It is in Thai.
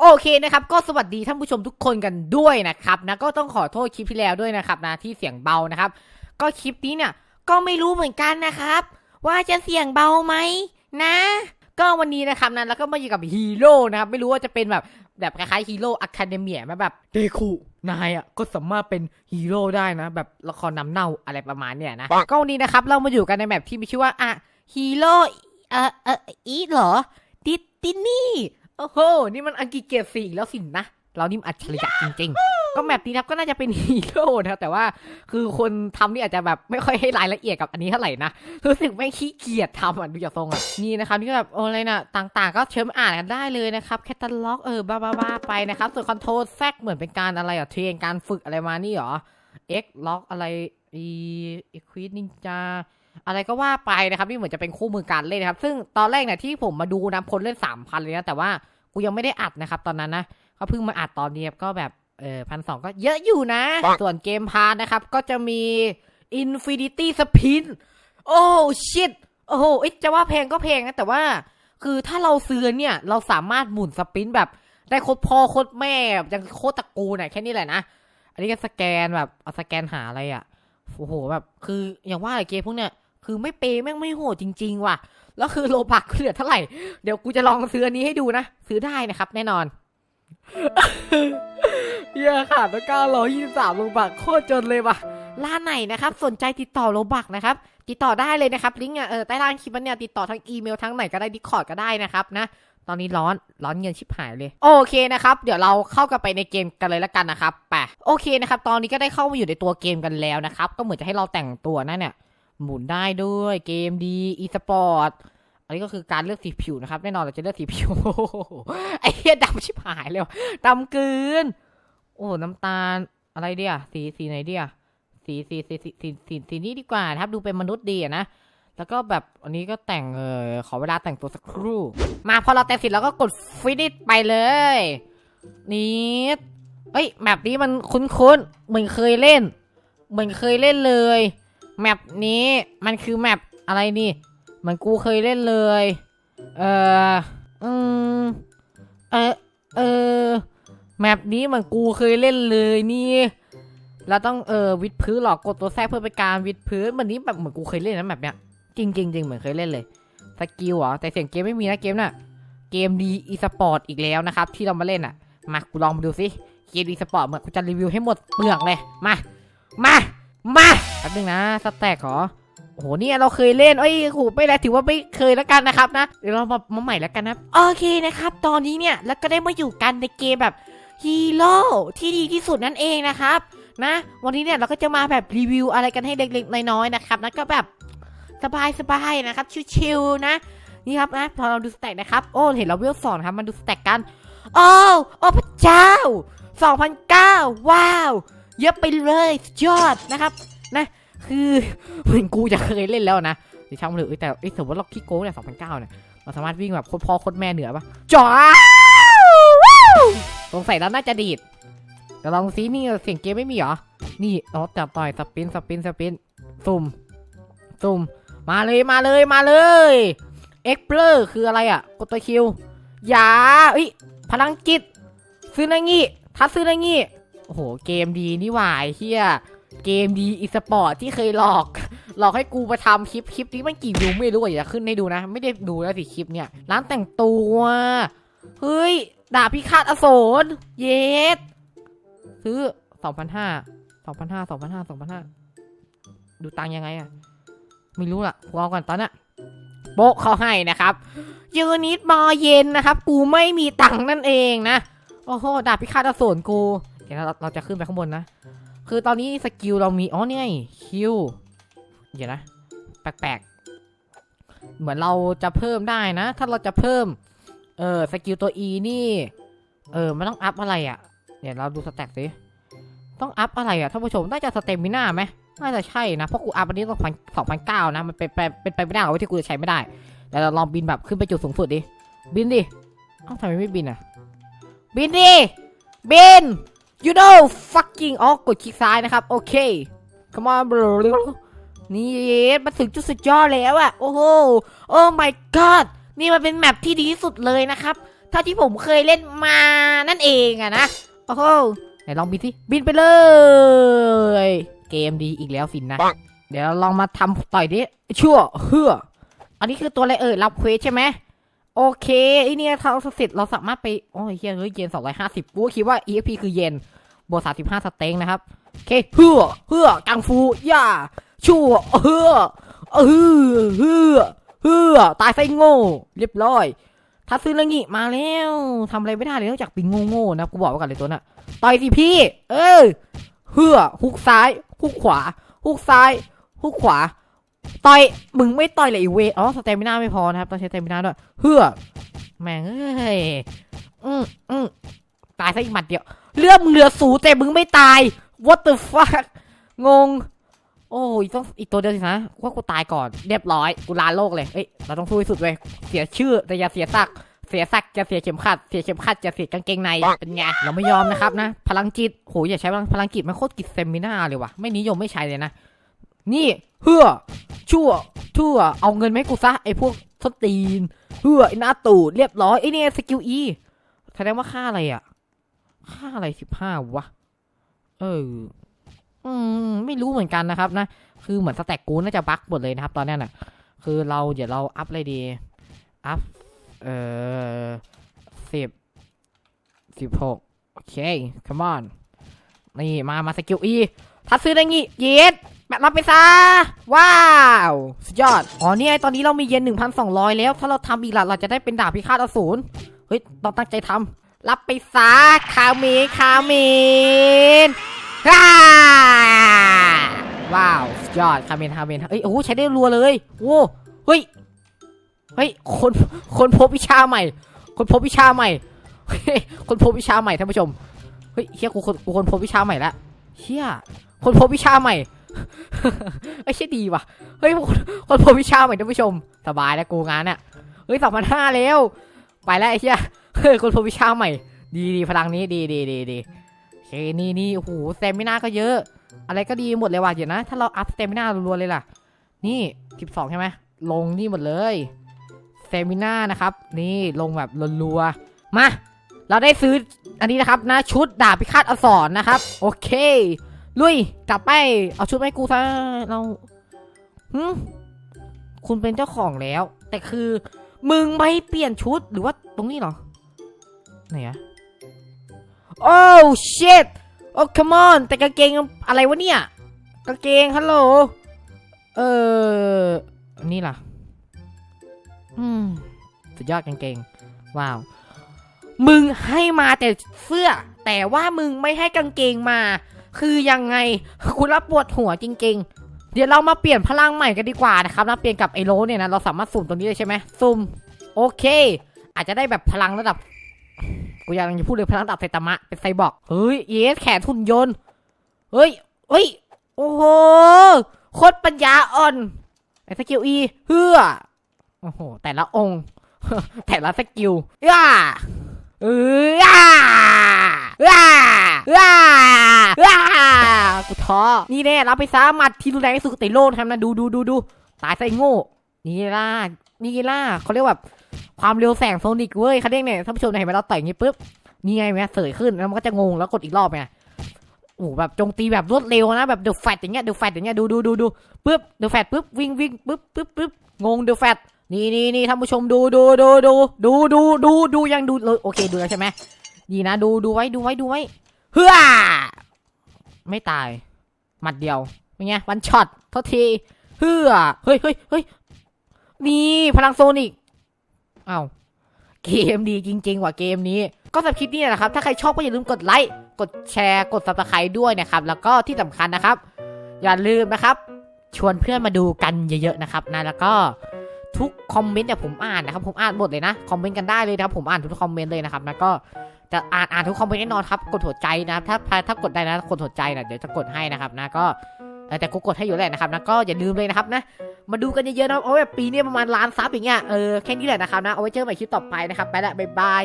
โอเคนะครับก็สวัสดีท่านผู้ชมทุกคนกันด้วยนะครับนะก็ต้องขอโทษคลิปที่แล้วด้วยนะครับนะที่เสียงเบานะครับ ก็คลิปนี้เนี่ยก็ไม่รู้เหมือนกันนะครับ ว่าจะเสียงเบาไหมนะ ก็วันนี้นะครับนะแล้วก็มาอยู่กับฮีโร่นะครับไม่รู้ว่าจะเป็นแบบแบบคล้ายๆฮีโร่อะคาเดเมียไหมแบบเดคุนายอะก็สามารถเป็นฮีโร่ได้นะ แบบละครนำเน่าอะไรประมาณเนี่ยนะก็วันนี้นะครับเรามาอยู่กันในแบบที่มีชื่อว่าอะฮีโร่เอ่อเอ่ออีทเหรอดิดดินนี่ โอ้โห นี่มันอังกฤษเกรดสี่แล้วสินะ เรานี่มันอัจฉริยะจริง ๆ ก็แมปนี้นะครับก็น่าจะเป็นฮีโร่นะครับแต่ว่าคือคนทำนี่อาจจะแบบไม่ค่อยให้รายละเอียดกับอันนี้เท่าไหร่นะ รู้สึกไม่ขี้เกียจทำอะดูจากทรงอะ นี่นะครับนี่ก็แบบโอ้อะไรน่ะต่างๆ ก็เชิญมาอ่านกันได้เลยนะครับ แคตตาล็อกเออบ้าๆๆไปนะครับ ส่วนคอนโทรลแซกเหมือนเป็นการอะไรอะเทรนการฝึกอะไรมานี่หรอ X ล็อกอะไร E Equid Ninja อะไรก็ว่าไปนะครับนี่เหมือนจะเป็นคู่มือการเล่นนะครับ ซึ่งตอนแรกเนี่ยที่ผมมาดูนะคนเล่นสามพันเลยนะ แต่ว่ากูยังไม่ได้อัดนะครับ ตอนนั้นนะก็เพิ่งมาอัดตอนนี้ครับก็แบบเออพันสองก็เยอะอยู่นะ ส่วนเกมพาร์ทนะครับ ก็จะมี Infinity Spin โอ้ชิตโอ้โหเอ๊ะจะว่าแพงก็แพงนะ แต่ว่า คือถ้าเราซื้อเนี่ย เราสามารถหมุนสปินแบบได้โคตรพ่อโคตรแม่แบบยังโคตรตระกูลน่ะแค่นี้แหละนะ อันนี้ก็สแกนแบบเอาสแกนหาอะไรอะ โอ้โหแบบ คืออย่างว่าไอ้เกมพวกเนี้ย คือไม่เปแม่งไม่โหดจริง ๆ ว่ะ แล้วคือโลบักเหลือเท่าไหร่ เดี๋ยวกูจะลองซื้ออันนี้ให้ดูนะ ซื้อได้นะครับ แน่นอนเหี้ยขาดแล้วเก้าร้อยยี่สิบสามโลบักโคตรจนเลยว่ะร้านไหนนะครับ สนใจติดต่อโลบักนะครับ ติดต่อได้เลยนะครับ ลิงก์อะเออใต้ล่างคลิปเนี่ยติดต่อทั้งอีเมลทั้งไหนก็ได้ดิคอร์ดก็ได้นะครับนะตอนนี้ร้อนร้อนเงินชิบหายเลย โอเคนะครับ เดี๋ยวเราเข้ากันไปในเกมกันเลยละกันนะครับไปโอเคนะครับ ตอนนี้ก็ได้เข้ามาอยู่ในตัวเกมกันแล้วนะครับ ก็เหมือนจะให้เราแต่งตัวนั่นเนี่ย หมุนได้ด้วยเกมดีอีสปอร์ตอันนี้ก็คือการเลือกสีผิวนะครับ แน่นอนเราจะเลือกสีผิวไอ้เหี้ยดำชิบหายเลยว่ะดำเกินโอ้น้ำตาลอะไรเดียสีสีไหนเดียสีสีสีสีสีสีสีนี้ดีกว่านะครับ ดูเป็นมนุษย์ดีนะแล้วก็แบบอันนี้ก็แต่งเออขอเวลาแต่งตัวสักครู่ มาพอเราแต่งเสร็จเราก็กดฟินิชไปเลยนี่เอ้ยแมปนี้มันคุ้นๆเหมือนเคยเล่น เหมือนเคยเล่นเลย แมปนี้มันคือแมปอะไรนี่เหมือนกูเคยเล่นเลย เอออืมเออเออแมปนี้เหมือนกูเคยเล่นเลยนี่เราต้องเออวิดพื้นหรอกกดตัวแทรกเพื่อเป็นการวิดพื้นเหมือนนี้แบบเหมือนกูเคยเล่นนะแบบเนี้ยจริงจริงจริงเหมือนเคยเล่นเลยสกิลเหรอแต่เสียงเกมไม่มีนะเกมน่ะเกมดีอีสปอร์ตอีกแล้วนะครับ ที่เรามาเล่นอะมากูลองมาดูสิเกมดีสปอร์ตเหมือนกูจะรีวิวให้หมดเปลือกเลยมามา มาแป๊บนึงนะสแต็กเหรอโอ้โหเนี่ยเราเคยเล่นเอ้ยโหไม่แล้วถือว่าไม่เคยแล้วกันนะครับนะเดี๋ยวเรามามาใหม่แล้วกันนะโอเคนะครับ ตอนนี้เนี่ยแล้วก็ได้มาอยู่กันในเกมแบบฮีโร่ที่ดีที่สุดนั่นเองนะครับนะ วันนี้เนี่ยเราก็จะมาแบบรีวิวอะไรกันให้เล็กๆน้อยๆนะครับนะก็แบบสบายๆนะครับชิวๆนะนี่ครับนะพอเราดูสแต็กนะครับโอ้เห็นเราเวลสองนครับมาดูสแต็กกันโอ้โอ้พระเจ้า2,009 ว้าว เยอะไปเลยยอดนะครับนะคือเหมือนกูจะเคยเล่นแล้วนะเดี๋ยวช่างมันเถอะเอ้ยแต่เอ้สมมติว่าเราขี้โกงเนี่ย2,009เก้าเนี่ยเราสามารถวิ่งแบบโคตรพ่อโคตรแม่เหนือปะจ๋าสงสัยแล้วน่าจะดีดเดี๋ยวลองซินี่เสียงเกมไม่มีเหรอ นี่อ๋อจับต่อยสปินสปินสปินซุ่มซุ่มมาเลยมาเลยมาเลยเอ็กเพลอร์คืออะไรอะกดตัวคิวอย่าเอ้ยพลังจิตซื้อนางี้ทัดซื้อนางี้ โอ้โห เกมดีนี่หว่าไอ้เฮียเกมดีอีสปอร์ตที่เคยหลอก หลอกให้กูไปทำคลิปคลิปนี้มันกี่วิวไม่รู้อะอย่าขึ้นให้ดูนะ ไม่ได้ดูแล้วสิคลิปเนี่ยร้านแต่งตัวเฮ้ยดาบพิฆาตอสูรเยสซื้อสองพันห้าสองพันห้าสองพันห้าสองพันห้าดูตังยังไงอะไม่รู้ล่ะกูเอาก่อนตอนน่ะโป๊ะเขาให้นะครับยูนิตมอเย็นนะครับ กูไม่มีตังนั่นเองนะ โอ้โหดาบพิฆาตอสูรกู เดี๋ยวเราเราจะขึ้นไปข้างบนนะ คือตอนนี้สกิลเรามี อ๋อนี่ไงคิวเดี๋ยวนะ แปลกๆ เหมือนเราจะเพิ่มได้นะ ถ้าเราจะเพิ่ม เออสกิลตัว E นี่ เออ มันต้องอัพอะไรอะ่ะ เดี๋ยวเราดูสแต็กสิ ต้องอัพอะไรอะ่ะท่านผู้ชม น่าจะสเตมิน่าไหมน่าจะใช่นะ เพราะกูอัพอันนี้ต้องพันสองพันเก้านะ มันเป็นไปเป็นไปไม่ได้หรอกที่กูจะใช้ไม่ได้แต่เราลองบินแบบขึ้นไปจุดสูงสุดดิ บินดิ เอ้าทำไมไม่บินอะ บินดิ บิน you know fucking อ๋อกดคลิกซ้ายนะครับ โอเค come on bro นี่มาถึงจุดสุดยอดแล้วอะโอ้โห โอ้ my god นี่มันเป็นแมปที่ดีที่สุดเลยนะครับเท่าที่ผมเคยเล่นมานั่นเองอะนะ โอ้โห ไหนลองบินสิ บินไปเลย เกมดีอีกแล้วสินนะ เดี๋ยวลองมาทำต่อยดิชั่วเฮืออันนี้คือตัวอะไรเอ่ยรับเควสใช่ไหม โอเคไอเนี่ยถ้าเราเสร็จเราสามารถไป โอ้ยเฮียเยเยนสองร้อยห้าสิบกูคิดว่า EXP คือเยนบวกสามสิบห้าสเต็งนะครับ โอเคเฮือเฮือกังฟูย่าชั่วเฮือเฮือเฮือเฮือตายไส้โง่เรียบร้อยถ้าซื้อเรื่องงี้มาแล้วทำอะไรไม่ได้เลยนอกจากปิงโง่ๆนะกูบอกไว้ก่อนเลยตัวน่ะต่อยสิพี่ เออเฮือฮุกซ้ายฮุกขวาฮุกซ้ายฮุกขวา ต่อยมึงไม่ต่อยเลยไอีเวทอ๋อสเตมิน่าไม่พอนะครับต้องใช้สเตมิน่าด้วยเฮือแม่งเอ้ยอืมอืมตายซะอีกหมัดเดียว เลือดมึงเหลือสูแต่มึงไม่ตาย what the fuck งง โอ้ยต้องอีกตัวเดียวสินะว่ากูตายก่อนเรียบร้อยกูลาโลกเลยเอ้ยเราต้องสู้ให้สุดเว้ยเสียชื่อแต่อย่าเสียศักดิ์เสียศักดิ์จะเสียเข็มขัด เสียเข็มขัดจะเสียกางเกงใน เป็นไง เราไม่ยอมนะครับนะ พลังจิต โห อย่าใช้พลังพลังจิตมันโคตรกิจเซมินาเลยว่ะ ไม่นิยมไม่ใช้เลยนะ นี่เฮือชั่วทั่วเอาเงินมาให้กูซะไอพวกสตีนเฮือไอหน้าตูดเรียบร้อยไอ้นี่สกิลอีแสดงว่าค่าอะไรอะ ค่าอะไรสิบห้าวะ เออ อืม ไม่รู้เหมือนกันนะครับนะ คือเหมือนสแต็กกูน่าจะบั๊กหมดเลยนะครับ ตอนนี้น่ะ คือเราเดี๋ยวเราอัพอะไรดี อัพ เอ่อสิบสิบหกโอเค come on นี่มา มาสกิลอี ถ้าซื้อได้งี้เย็ดแบบรับไปซะว้าว สุดยอด อ๋อเนี่ยตอนนี้เรามีเย็น 1,200 แล้ว ถ้าเราทำอีกหลักเราจะได้เป็นดาบพิฆาตอสูรเฮ้ยต้องตั้งใจทำรับไปซะคาเมนคาเมนฮ่าว้าวสุดยอดคาเมนคาเมนเอ้ยโอ้ใช้ได้รัวเลยโอ้เฮ้ยเฮ้ยคนคนพบวิชาใหม่ คนพบวิชาใหม่เฮ้ยคนพบวิชาใหม่ท่านผู้ชมเฮ้ยเฮียกูคนกูคนพบวิชาใหม่ละเฮีย คนพบวิชาใหม่ไอ้ยเช่ดีว่ะ เฮ้ยคนพบวิชาใหม่ท่านผู้ชม สบายแล้วกูงานเนี่ยเฮ้ยสองพันห้าแล้ว ไปแล้วไอ้เชี่ยเฮ้ยคนพบวิชาใหม่ ดีดีพลังนี้ดีดีดีดีโอเคนี่นี่โอ้โหสเตมินาก็เยอะ อะไรก็ดีหมดเลยว่ะเดี๋ยวนะ ถ้าเราอัพสเตมินารัวๆเลยล่ะ นี่สิบสองใช่ไหมลงนี่หมดเลยสเตมินานะครับ นี่ลงแบบรัวๆมา เราได้ซื้ออันนี้นะครับนะชุดดาบพิฆาตอสรนะครับ โอเค ลุย กลับไป เอาชุดให้กูซะเราหึคุณเป็นเจ้าของแล้ว แต่คือ มึงไม่เปลี่ยนชุดหรือว่าตรงนี้เหรอ ไหนอะโอ้ shit โอ้ come on แต่กางเกงอะไรวะเนี่ย กางเกงฮัลโหล เออนี่ล่ะ อืม สุดยอดกางเกง ว้าว มึงให้มาแต่เสื้อ แต่ว่ามึงไม่ให้กางเกงมา คือยังไงคุณรับปวดหัวจริง ๆ เดี๋ยวเรามาเปลี่ยนพลังใหม่กันดีกว่านะครับนะเปลี่ยนกับไอโรเนี่ยนะเราสามารถสุ่มตรงนี้เลยใช่ไหมสุ่มโอเค อาจจะได้แบบพลังระดับกูอยากจะพูดเลยพลังระดับไซตามะเป็นไซบอร์กเฮ้ยเยสแขนทุนยนต์เฮ้ยเฮ้ยโอ้โหโคตรปัญญาอ่อนไอสกิลอีเฮือโอ้โหแต่ละองค์ แต่ละสกิลย่าเออย่ นี่แน่รับไปซะหมัดที่รุนแรงที่สุดในโลกนะครับนะดูดูดูดูตายไส้โง่ นี่ล่ะนี่ล่ะเขาเรียกว่าความเร็วแสงโซนิกเว้ยเขาเรียกเนี่ยท่านผู้ชมเห็นไหมเราต่อยอย่างงี้ปุ๊บนี่ไงแม่เสยขึ้นแล้วมันก็จะงงแล้วกดอีกรอบไงโอ้โหแบบจงตีแบบรวดเร็วนะแบบเดือะแฟตอย่างเงี้ยเดือะแฟตอย่างเงี้ยดูดูดูดูปุ๊บเดือะแฟตปุ๊บวิ่งวิ่งปุ๊บปุ๊บปุ๊บงงเดือะแฟตนี่นี่นี่ท่านผู้ชมดูดูดูดูดูดูดูดูยังดูเลยโอเคดูแล้วใช่ไหมดีนะดูดูไว้ดูไว้ดูไว้เฮือไม่ตาย มัดเดียวเป็นไงวันช็อตเท่าทีเฮือเฮ้ยเฮ้ยเฮ้ยนี่พลังโซนิกเอ้าเกมดีจริง ๆ ว่ะเกมนี้ ก็สำหรับคลิปนี้นะครับ ถ้าใครชอบก็อย่าลืมกดไลค์กดแชร์กด subscribe ด้วยนะครับ แล้วก็ที่สำคัญนะครับ อย่าลืมนะครับ ชวนเพื่อนมาดูกันเยอะๆนะครับนะแล้วก็ทุกคอมเมนต์เนี่ยผมอ่านนะครับ ผมอ่านหมดเลยนะคอมเมนต์กันได้เลยนะครับผมอ่านทุกคอมเมนต์เลยนะครับนะก็ จะอ่านอ่านทุกคอมเมนต์แน่นอนครับกดหัวใจนะครับถ้าถ้ากดได้นะกดหัวใจนะเดี๋ยวจะกดให้นะครับนะก็แต่กูกดให้อยู่แหละนะครับนะก็อย่าลืมเลยนะครับนะมาดูกันเยอะๆนะเอาไว้แบบปีนี้ประมาณล้านซับอย่างเงี้ยเออแค่นี้แหละนะครับนะเอาไว้เจอใหม่คลิปต่อไปนะครับไปละบ๊ายบาย